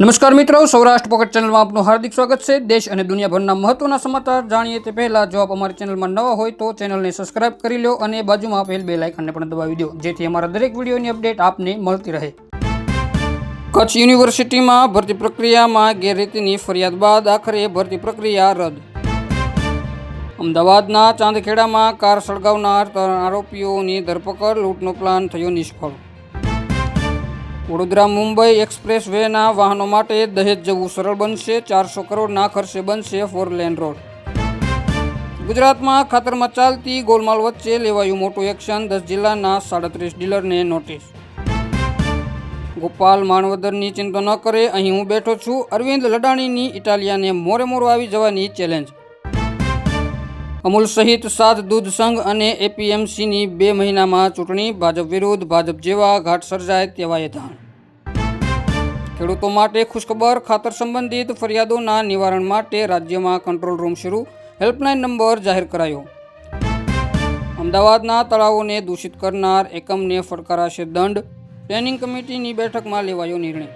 નમસ્કાર મિત્રો, સૌરાષ્ટ્ર પોકેટ ચેનલમાં આપનું હાર્દિક સ્વાગત છે. દેશ અને દુનિયાભરના મહત્વના સમાચાર જાણીએ તે પહેલાં, જો આપ અમારી ચેનલમાં નવા હોય તો ચેનલને સબસ્ક્રાઇબ કરી લો અને બાજુમાં આપેલ બે લાઇકનને પણ દબાવી દો, જેથી અમારા દરેક વિડીયોની અપડેટ આપને મળતી રહે. કચ્છ યુનિવર્સિટીમાં ભરતી પ્રક્રિયામાં ગેરરીતિની ફરિયાદ બાદ આખરે ભરતી પ્રક્રિયા રદ. અમદાવાદના ચાંદખેડામાં કાર સળગાવનાર આરોપીઓની ધરપકડ, લૂંટનો પ્લાન થયો નિષ્ફળ. વડોદરા મુંબઈ એક્સપ્રેસ વેના વાહનો માટે દહેજ જવું સરળ બનશે, ચારસો કરોડના ખર્ચે બનશે ફોર લેન રોડ ગુજરાતમાં ખાતરમાં ચાલતી ગોલમાલ વચ્ચે લેવાયું મોટું એક્શન, દસ જિલ્લાના સાડત્રીસ ડીલરને નોટિસ. ગોપાલ માણવદરની ચિંતા ન કરે, અહીં હું બેઠો છું. અરવિંદ લડાણીની ઇટાલિયાને મોરે મોરો આવી જવાની ચેલેન્જ અમૂલ સહિત સાત દૂધ સંઘ અને એપીએમસીની બે મહિનામાં ચૂંટણી, ભાજપ વિરુદ્ધ, ભાજપ જેવા ઘાટ સર્જાય તેવા ધાણ. ખેડૂતો માટે ખુશખબર, ખાતર સંબંધિત ફરિયાદોના નિવારણ માટે રાજ્યમાં કંટ્રોલ રૂમ શરૂ. હેલ્પલાઇન નંબર જાહેર કરાયો. અમદાવાદના તળાવોને દૂષિત કરનાર એકમને ફટકારાશે દંડ. પ્લેનિંગ કમિટીની બેઠકમાં લેવાયો નિર્ણય.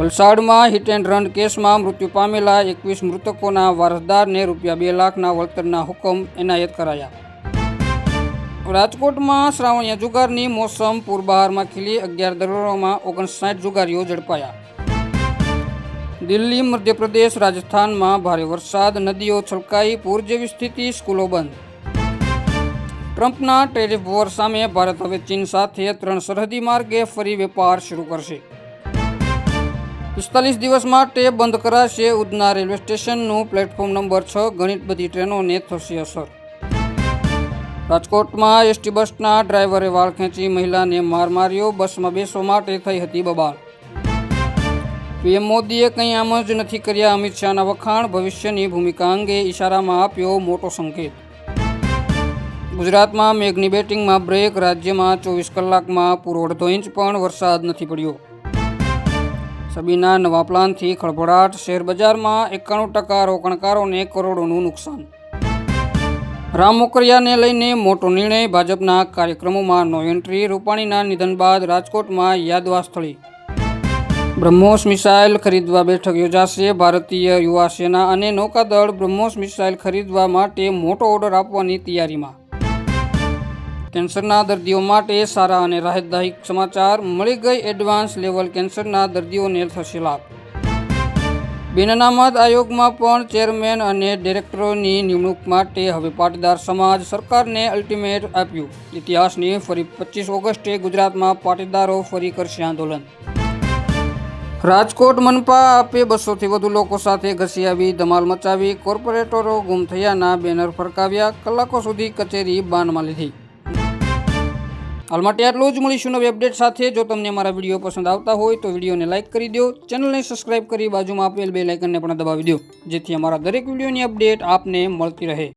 વલસાડમાં હિટ એન્ડ રન કેસમાં મૃત્યુ પામેલા એકવીસ મૃતકોના વારસદારને રૂપિયા બે લાખના વળતરના હુકમ એનાયત કરાયા. રાજકોટમાં શ્રાવણીય જુગારની મોસમ પૂરબહારમાં ખીલી અગિયાર દરોડામાં ઓગણસાઠ જુગારીઓ ઝડપાયા. દિલ્હી, મધ્યપ્રદેશ, રાજસ્થાનમાં ભારે વરસાદ, નદીઓ છલકાઈ, પૂર જેવી સ્થિતિ, સ્કૂલો બંધ. ટ્રમ્પના ટેરિફ વોર સામે ભારત હવે ચીન સાથે ત્રણ સરહદી માર્ગે ફરી વેપાર શરૂ કરશે. પિસ્તાલીસ દિવસ માટે બંધ કરાશે ઉધના રેલવે સ્ટેશનનું પ્લેટફોર્મ નંબર છ ઘણી બધી ટ્રેનોને થશે અસર. રાજકોટમાં એસટી બસના ડ્રાઈવરે વાળ ખેંચી મહિલાને માર માર્યો. બસમાં બેસવા માટે થઈ હતી બબાલ. પીએમ મોદીએ કંઈ આમ જ નથી કર્યા અમિત શાહના વખાણ. ભવિષ્યની ભૂમિકા અંગે ઇશારામાં આપ્યો મોટો સંકેત. ગુજરાતમાં મેઘની બેટિંગમાં બ્રેક, રાજ્યમાં ચોવીસ કલાકમાં પૂરો અડધો ઇંચ પણ વરસાદ નથી પડ્યો. સબીના નવા પ્લાનથી ખળભળાટ. શેર બજારમાં એકાણું ટકા રોકાણકારોને કરોડોનું નુકસાન. રામ મોકરિયાને લઈને મોટો નિર્ણય ભાજપના કાર્યક્રમોમાં નો એન્ટ્રી. રૂપાણીના નિધન બાદ રાજકોટમાં યાદવા સ્થળી. બ્રહ્મોસ મિસાઇલ ખરીદવા બેઠક યોજાશે. ભારતીય યુવા સેના અને નૌકાદળ બ્રહ્મોસ મિસાઇલ ખરીદવા માટે મોટો ઓર્ડર આપવાની તૈયારીમાં. કેન્સરના દર્દીઓ માટે સારા અને રાહતદાયક સમાચાર. મળી ગઈ એડવાન્સ લેવલ કેન્સરના દર્દીઓને થશે લાભ. બિનઅનામત આયોગમાં પણ ચેરમેન અને ડિરેક્ટરોની નિમણૂક માટે હવે પાટીદાર સમાજ સરકારને અલ્ટિમેટ આપ્યું. ઇતિહાસની ફરી પચીસ ઓગસ્ટે ગુજરાતમાં પાટીદારો ફરી કરશે આંદોલન. રાજકોટ મનપા આપે બસોથી વધુ લોકો સાથે ઘસી આવી ધમાલ મચાવી કોર્પોરેટરો ગુમ થયાના બેનર ફરકાવ્યા. કલાકો સુધી કચેરી બાનમાં લીધી. હાલ માટે આટલું જ. મળીશું નવી અપડેટ સાથે. જો તમને અમારા વીડિયો પસંદ આવતા હોય તો વિડીયોને લાઇક કરી દો. ચેનલને સબસ્ક્રાઇબ કરી બાજુમાં આપેલ બે લાઇકનને પણ દબાવી દો. જેથી અમારા દરેક વિડીયોની અપડેટ આપને મળતી રહે.